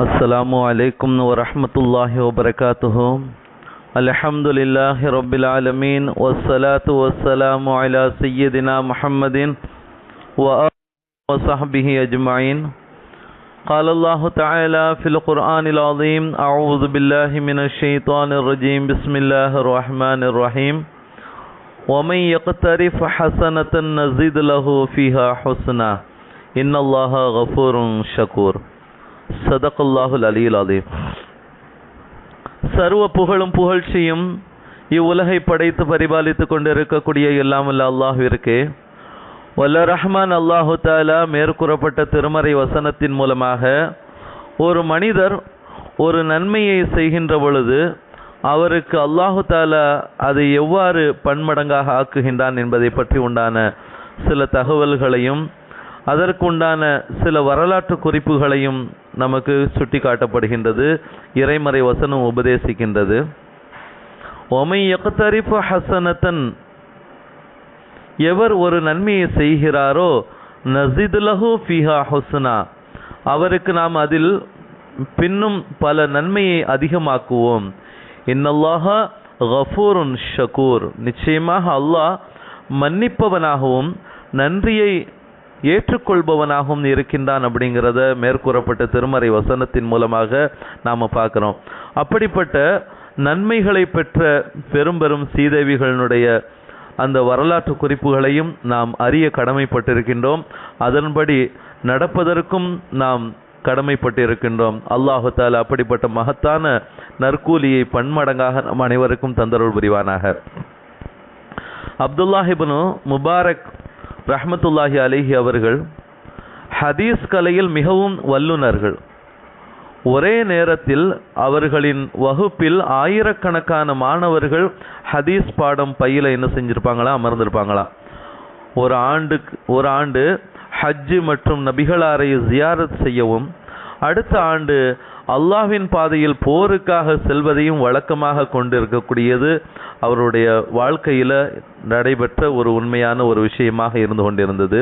السلام عليكم ورحمة الله وبركاته. الحمد لله رب العالمين والصلاة والسلام على سيدنا محمد وصحبه أجمعين قال الله تعالى في القرآن العظيم أعوذ بالله من الشيطان الرجيم بسم الله الرحمن الرحيم ومن يقترف حسنة نزيد له فيها حسنا. إن الله غفور شكور சதகுல்லாஹுல் அலியுல் அலீம். சர்வ புகழும் புகழ்ச்சியும் இவ்வுலகை படைத்து பரிபாலித்துக் கொண்டிருக்கக்கூடிய எல்லாம் வல்ல அல்லாஹுவிற்கு. வல்ல ரஹ்மான் அல்லாஹு தாலா மேற்கூறப்பட்ட திருமறை வசனத்தின் மூலமாக ஒரு மனிதர் ஒரு நன்மையை செய்கின்ற பொழுது அவருக்கு அல்லாஹு தாலா அதை எவ்வாறு பன்மடங்காக ஆக்குகின்றான் என்பதை பற்றி உண்டான சில தகவல்களையும் அதற்குண்டான சில வரலாற்று குறிப்புகளையும் நமக்கு சுட்டி காட்டப்படுகின்றது இறைமறை வசனம் உபதேசிக்கின்றது. ஒமை எக்தரிப்பு ஹசனத்தன் எவர் ஒரு நன்மையை செய்கிறாரோ நசிதுலஹு ஃபிஹா ஹுஸ்னா அவருக்கு நாம் அதில் பின்னும் பல நன்மையை அதிகமாக்குவோம். இன்னல்லாக கஃபூருன் ஷகூர் நிச்சயமாக அல்லாஹ் மன்னிப்பவனாகவும் நன்றியை ஏற்றுக்கொள்பவனாகவும் இருக்கின்றான் அப்படிங்கிறத மேற்கூறப்பட்ட திருமறை வசனத்தின் மூலமாக நாம் பார்க்குறோம். அப்படிப்பட்ட நன்மைகளை பெற்ற பெரும் பெரும் சீதேவிகளினுடைய அந்த வரலாற்று குறிப்புகளையும் நாம் அறிய கடமைப்பட்டிருக்கின்றோம். அதன்படி நடப்பதற்கும் நாம் கடமைப்பட்டிருக்கின்றோம். அல்லாஹு அப்படிப்பட்ட மகத்தான நற்கூலியை பன்மடங்காக நம் அனைவருக்கும் தந்தருள் புரிவானாக. அப்துல்லாஹிபனு முபாரக் ரஹமத்துல்லாஹி அலிஹி அவர்கள் ஹதீஸ் கலையில் மிகவும் வல்லுநர்கள். ஒரே நேரத்தில் அவர்களின் வகுப்பில் ஆயிரக்கணக்கான மாணவர்கள் ஹதீஸ் பாடம் பையில் என்ன செஞ்சுருப்பாங்களா அமர்ந்திருப்பாங்களா? ஒரு ஆண்டுக்கு ஒரு ஆண்டு ஹஜ்ஜு மற்றும் நபிகளாரை ஜியாரத் செய்யவும் அடுத்த ஆண்டு அல்லாஹ்வின் பாதையில் போருக்காக செல்வதையும் வழக்கமாக கொண்டிருக்கக்கூடியது அவருடைய வாழ்க்கையில் நடைபெற்ற ஒரு உண்மையான ஒரு விஷயமாக இருந்து கொண்டிருந்தது.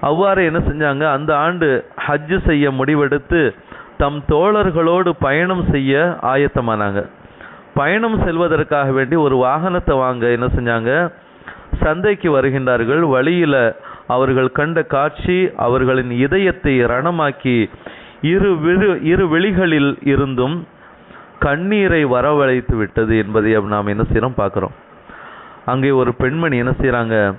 அவ்வாறு என்ன செஞ்சாங்க? அந்த ஆண்டு ஹஜ்ஜு செய்ய முடிவெடுத்து தம் தோழர்களோடு பயணம் செய்ய ஆயத்தமானாங்க. பயணம் செல்வதற்காக வேண்டி ஒரு வாகனத்தை வாங்க என்ன செஞ்சாங்க? சந்தைக்கு வருகின்றார்கள். வழியில் அவர்கள் கண்ட காட்சி அவர்களின் இதயத்தை ரணமாக்கி இரு விழு இரு வெளிகளில் இருந்தும் கண்ணீரை வரவழைத்து விட்டது என்பதை நாம் என்ன செய்கிறோம் பார்க்குறோம். அங்கே ஒரு பெண்மணி என்ன செய்கிறாங்க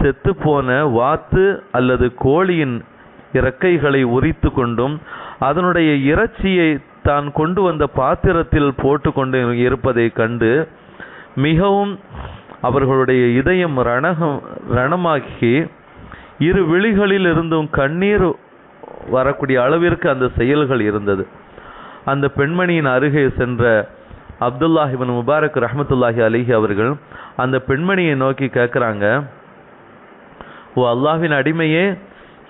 செத்து போன வாத்து அல்லது கோழியின் இறக்கைகளை உரித்து கொண்டும் அதனுடைய இறைச்சியை தான் கொண்டு வந்த பாத்திரத்தில் போட்டுக்கொண்டு இருப்பதை கண்டு மிகவும் அவர்களுடைய இதயம் ரணகம் ரணமாக்கி இரு விழிகளில் இருந்தும் கண்ணீர் வரக்கூடிய அளவிற்கு அந்த செயல்கள் இருந்தது. அந்த பெண்மணியின் அருகே சென்ற அப்துல்லாஹிபின் முபாரக் ரஹமத்துல்லாஹி அலிஹி அவர்கள் அந்த பெண்மணியை நோக்கி கேட்குறாங்க ஓ அல்லாஹின் அடிமையே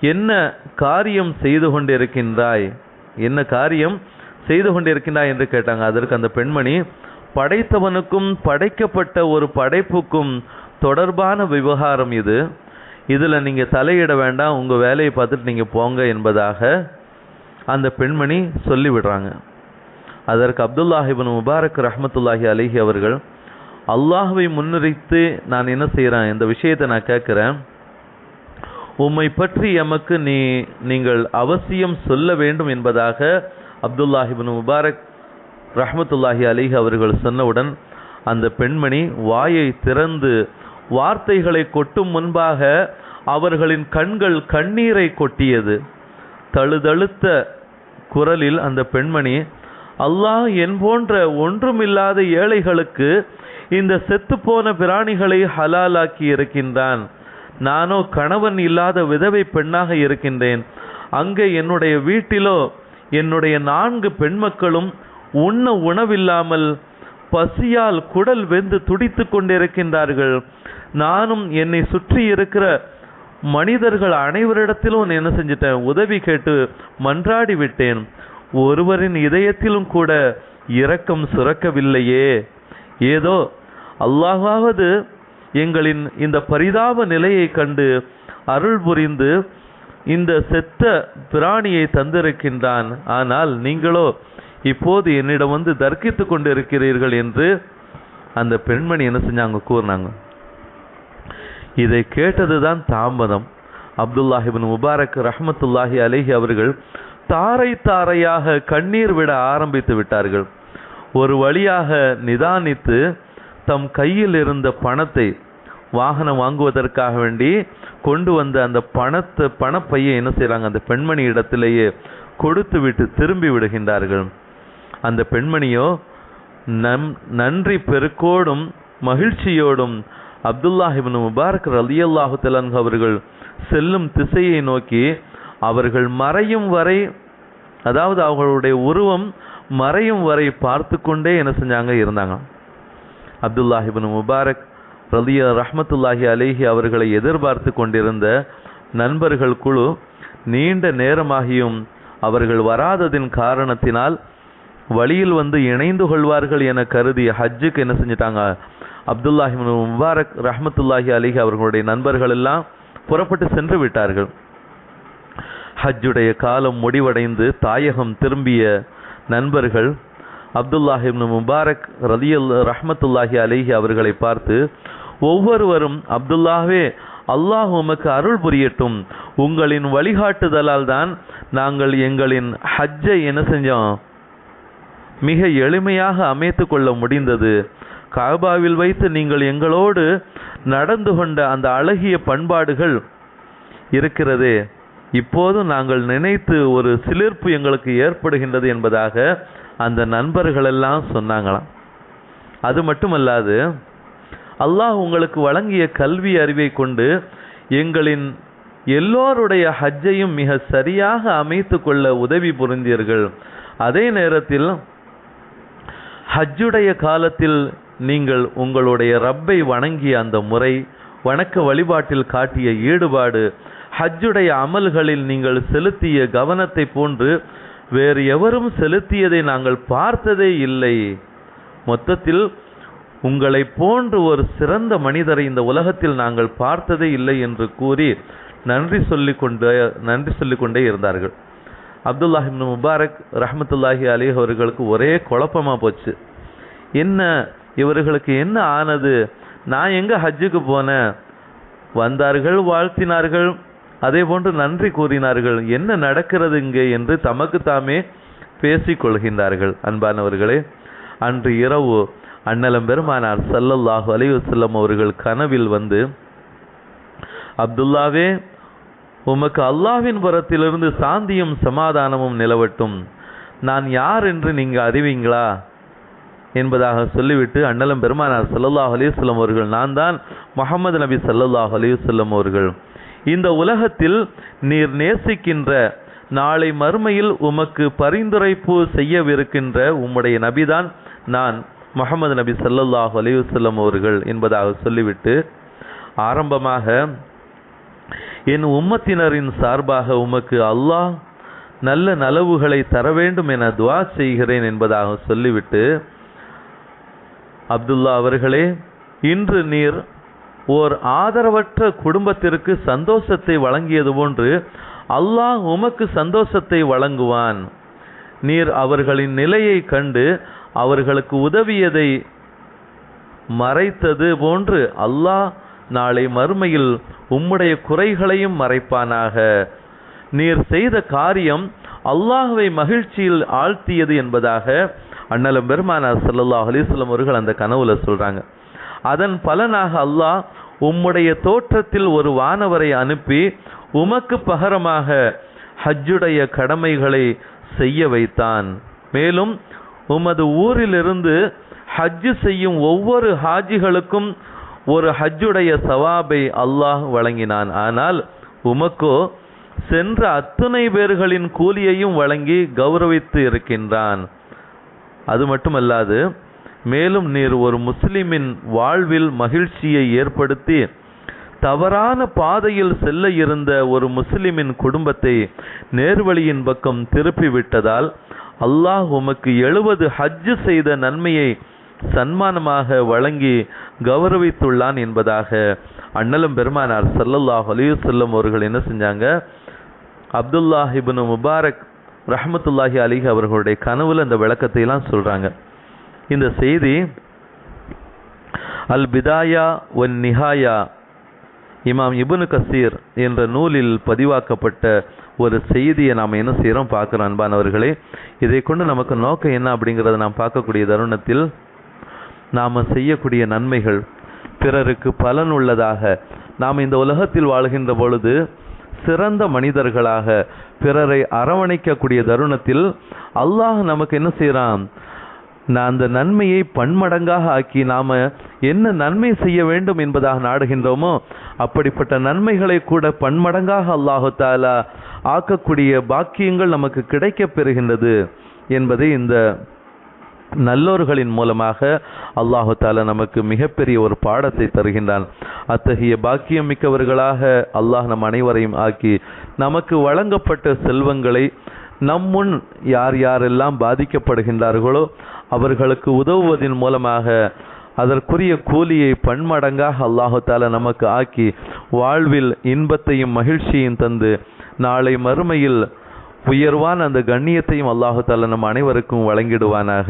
என்ன காரியம் செய்து கொண்டிருக்கின்றாய்? என்ன காரியம் செய்து கொண்டிருக்கின்றாய்? என்று கேட்டாங்க. அதற்கு அந்த பெண்மணி படைத்தவனுக்கும் படைக்கப்பட்ட ஒரு படைப்புக்கும் தொடர்பான விவகாரம் இது. இதில் நீங்கள் தலையிட வேண்டாம் உங்கள் வேலையை பார்த்துட்டு நீங்கள் போங்க என்பதாக அந்த பெண்மணி சொல்லிவிடுறாங்க. அதற்கு அப்துல்லாஹிபின் முபாரக் ரஹமத்துல்லாஹி அலிஹி அவர்கள் அல்லாஹுவை முன்னிறுத்து நான் என்ன செய்கிறேன் இந்த விஷயத்தை நான் கேட்குறேன். உம்மை பற்றி எமக்கு நீ நீங்கள் அவசியம் சொல்ல வேண்டும் என்பதாக அப்துல்லாஹிபின் முபாரக் ரஹமத்துல்லாஹி அலிஹி அவர்கள் சொன்னவுடன் அந்த பெண்மணி வாயை திறந்து வார்த்தைகளை கொட்டும் முன்பாக அவர்களின் கண்கள் கண்ணீரை கொட்டியது. தழுதழுத்த குரலில் அந்த பெண்மணி அல்லாஹ் என் போன்ற ஒன்றுமில்லாத ஏழைகளுக்கு இந்த செத்துப்போன பிராணிகளை ஹலாலாக்கி இருக்கின்றான். நானோ கணவன் இல்லாத விதவை பெண்ணாக இருக்கின்றேன். அங்கே என்னுடைய வீட்டிலோ என்னுடைய நான்கு பெண்மக்களும் உண்ண உணவில்லாமல் பசியால் குடல் வெந்து துடித்து கொண்டிருக்கின்றார்கள். நானும் என்னை சுற்றி இருக்கிற மனிதர்கள் அனைவரிடத்திலும் என்ன செஞ்சிட்டேன்? உதவி கேட்டு மன்றாடி விட்டேன். ஒருவரின் இதயத்திலும் கூட இரக்கம் சுரக்கவில்லையே. ஏதோ அல்லாஹாவது எங்களின் இந்த பரிதாப நிலையை கண்டு அருள் புரிந்து இந்த செத்த பிராணியை தந்திருக்கின்றான். ஆனால் நீங்களோ இப்போது என்னிடம் வந்து தர்க்கித்து கொண்டு இருக்கிறீர்கள் என்று அந்த பெண்மணி என்ன செஞ்சாங்க கூறினாங்க. இதை கேட்டதுதான் தாமதம். அப்துல்லாஹிபின் முபாரக் ரஹமத்துல்லாஹி அலைஹி அவர்கள் தாரை தாரையாக கண்ணீர் விட ஆரம்பித்து விட்டார்கள். ஒரு வழியாக நிதானித்து தம் கையில் இருந்த பணத்தை வாகனம் வாங்குவதற்காக வேண்டி கொண்டு வந்த அந்த பணத்தை பணப்பையை என்ன செய்கிறாங்க அந்த பெண்மணி இடத்திலேயே கொடுத்து விட்டு திரும்பி விடுகின்றார்கள். அந்த பெண்மணியோ நம் நன்றி பெருக்கோடும் மகிழ்ச்சியோடும் அப்துல்லாஹிபின் முபாரக் ரலியல்லாஹு தலன் அவர்கள் செல்லும் திசையை நோக்கி அவர்கள் மறையும் வரை அதாவது அவர்களுடைய உருவம் மறையும் வரை பார்த்து கொண்டே என்ன செஞ்சாங்க? இருந்தாங்க. அப்துல்லாஹிபின் முபாரக் ரலிய ரஹ்மத்துல்லாஹி அலேஹி அவர்களை எதிர்பார்த்து கொண்டிருந்த நண்பர்கள் குழு நீண்ட நேரமாகியும் அவர்கள் வராததின் காரணத்தினால் வழியில் வந்து இணைந்து கொள்வார்கள் என கருதி ஹஜ்ஜுக்கு என்ன செஞ்சிட்டாங்க? அப்துல்லாஹி முபாரக் ரஹ்மத்துல்லாஹி அலிஹி அவர்களுடைய நண்பர்கள் எல்லாம் புறப்பட்டு சென்று விட்டார்கள். ஹஜ்ஜுடைய காலம் முடிவடைந்து தாயகம் திரும்பிய நண்பர்கள் அப்துல்லாஹிப்னு முபாரக் ரலியல் ரஹமத்துல்லாஹி அலிஹி அவர்களை பார்த்து ஒவ்வொருவரும் அப்துல்லாவே அல்லாஹ் உமக்கு அருள் புரியட்டும். உங்களின் வழிகாட்டுதலால் தான் நாங்கள் எங்களின் ஹஜ்ஜை என்ன செஞ்சோம்? மிக எளிமையாக அமைத்து கொள்ள முடிந்தது. காபாவில் வைத்து நீங்கள் எங்களோடு நடந்து கொண்ட அந்த அழகிய பண்பாடுகள் இருக்கிறதே. இப்போது நாங்கள் நினைத்து ஒரு சிலிர்ப்பு எங்களுக்கு ஏற்படுகின்றது என்பதாக அந்த நண்பர்களெல்லாம் சொன்னாங்களாம். அது மட்டுமல்லாது அல்லாஹ் உங்களுக்கு வழங்கிய கல்வி அறிவை கொண்டு எங்களின் எல்லோருடைய ஹஜ்ஜையும் மிக சரியாக அமைத்து கொள்ள உதவி புரிந்தீர்கள். அதே நேரத்தில் ஹஜ்ஜுடைய காலத்தில் நீங்கள் உங்களுடைய ரப்பை வணங்கிய அந்த முறை வணக்க வழிபாட்டில் காட்டிய ஈடுபாடு ஹஜ்ஜுடைய அமல்களில் நீங்கள் செலுத்திய கவனத்தை போன்று வேறு எவரும் செலுத்தியதை நாங்கள் பார்த்ததே இல்லை. மொத்தத்தில் உங்களை போன்று ஒரு சிறந்த மனிதரை இந்த உலகத்தில் நாங்கள் பார்த்ததே இல்லை என்று கூறி நன்றி சொல்லிக் கொண்டே நன்றி சொல்லிக்கொண்டே இருந்தார்கள். அப்துல்லாஹிப்னு முபாரக் ரஹமத்துல்லாஹி அலிஹ் அவர்களுக்கு ஒரே குழப்பமா போச்சு. என்ன இவர்களுக்கு என்ன ஆனது? நான் எங்கே ஹஜ்ஜுக்கு போனேன்? வந்தார்கள் வாழ்த்தினார்கள் அதே போன்று நன்றி கூறினார்கள். என்ன நடக்கிறது இங்கே என்று தமக்கு தாமே பேசிக்கொள்கின்றார்கள் அன்பானவர்களே அன்று இரவு அண்ணலம் பெருமானார் சல்லல்லாஹு அலைஹி வஸல்லம் அவர்கள் கனவில் வந்து அப்துல்லாவே உமக்கு அல்லாஹின் புறத்திலிருந்து சாந்தியும் சமாதானமும் நிலவட்டும். நான் யார் என்று நீங்கள் அறிவீங்களா? என்பதாக சொல்லிவிட்டு அண்ணலம் பெருமானார் சல்லல்லாஹ் அலைஹி அவர்கள் நான் தான் முகமது நபி சல்லல்லாஹ் அலைஹி அவர்கள். இந்த உலகத்தில் நீர் நேசிக்கின்ற நாளை மறுமையில் உமக்கு பரிந்துரைப்பு செய்யவிருக்கின்ற உம்முடைய நபிதான் நான் முகமது நபி சல்லல்லாஹ் அலைஹி அவர்கள் என்பதாக சொல்லிவிட்டு ஆரம்பமாக என் உம்மத்தினரின் சார்பாக உமக்கு அல்லாஹ் நல்ல நலவுகளை தர வேண்டும் என துவா செய்கிறேன் என்பதாக சொல்லிவிட்டு அப்துல்லா அவர்களே இன்று நீர் ஓர் ஆதரவற்ற குடும்பத்திற்கு சந்தோஷத்தை வழங்கியது போன்று அல்லாஹ் உமக்கு சந்தோஷத்தை வழங்குவான். நீர் அவர்களின் நிலையை கண்டு அவர்களுக்கு உதவியதை மறைத்தது போன்று அல்லாஹ் நாளை மறுமையில் உம்முடைய குறைகளையும் மறைப்பானாக. நீர் செய்த காரியம் அல்லாஹுவை மகிழ்ச்சியில் ஆழ்த்தியது என்பதாக அண்ணலம் பெருமானார் ஸல்லல்லாஹு அலிஸ்லம் அவர்கள் அந்த கனவுல சொல்றாங்க. அதன் பலனாக அல்லாஹ் உம்முடைய தோற்றத்தில் ஒரு வானவரை அனுப்பி உமக்கு பகரமாக ஹஜ்ஜுடைய கடமைகளை செய்ய வைத்தான். மேலும் உமது ஊரிலிருந்து ஹஜ்ஜு செய்யும் ஒவ்வொரு ஹாஜிகளுக்கும் ஒரு ஹஜ்ஜுடைய சவாபை அல்லாஹ் வழங்கினான். ஆனால் உமக்கோ சென்ற அத்தனை பேர்களின் கூலியையும் வழங்கி கௌரவித்து இருக்கின்றான். அது மட்டுமல்லாது மேலும் நீர் ஒரு முஸ்லிமின் வாழ்வில் மகிழ்ச்சியை ஏற்படுத்தி தவறான பாதையில் செல்ல இருந்த ஒரு முஸ்லிமின் குடும்பத்தை நேர்வழியின் பக்கம் திருப்பி விட்டதால் அல்லாஹ் உமக்கு எழுபது ஹஜ்ஜு செய்த நன்மையை சன்மானமாக வழங்கி கௌரவித்துள்ளான் என்பதாக அண்ணலும் பெருமானார் சல்லல்லாஹ் அலைஹி அவர்கள் என்ன செஞ்சாங்க? அப்துல்லா இப்னு முபாரக் ரஹமத்துல்லாஹி அலிஹ் அவர்களுடைய கனவுல இந்த விளக்கத்தை எல்லாம் சொல்றாங்க. இந்த செய்தி அல் பிதாயா ஒன் நிஹாயா இமாம் இபுனு கசீர் என்ற நூலில் பதிவாக்கப்பட்ட ஒரு செய்தியை நாம் என்ன செய்கிறோம் பார்க்குறோம் அன்பானவர்களே. இதை கொண்டு நமக்கு நோக்கம் என்ன அப்படிங்கிறத நாம் பார்க்கக்கூடிய தருணத்தில் நாம் செய்யக்கூடிய நன்மைகள் பிறருக்கு பலன் உள்ளதாக நாம் இந்த உலகத்தில் வாழ்கின்ற பொழுது சிறந்த மனிதர்களாக பிறரை அரவணைக்கக்கூடிய தருணத்தில் அல்லாஹ் நமக்கு என்ன செய்கிறான் நான் அந்த நன்மையை பன்மடங்காக ஆக்கி நாம் என்ன நன்மை செய்ய வேண்டும் என்பதாக நாடுகின்றோமோ அப்படிப்பட்ட நன்மைகளை கூட பன்மடங்காக அல்லாஹு தாலா ஆக்கக்கூடிய பாக்கியங்கள் நமக்கு கிடைக்கப் பெறுகின்றது என்பதை இந்த நல்லோர்களின் மூலமாக அல்லாஹு தாலா நமக்கு மிகப்பெரிய ஒரு பாடத்தை தருகின்றான். அத்தகைய பாக்கியம் மிக்கவர்களாக அல்லாஹ் நம் அனைவரையும் ஆக்கி நமக்கு வழங்கப்பட்ட செல்வங்களை நம் முன் யார் யாரெல்லாம் பாதிக்கப்படுகின்றார்களோ அவர்களுக்கு உதவுவதன் மூலமாக அதற்குரிய கூலியை பன்மடங்காக அல்லாஹு தாலா நமக்கு ஆக்கி வாழ்வில் இன்பத்தையும் மகிழ்ச்சியையும் தந்து நாளை மறுமையில் உயர்வான அந்த கண்ணியத்தையும் அல்லாஹு தாலா நம் அனைவருக்கும் வழங்கிடுவானாக.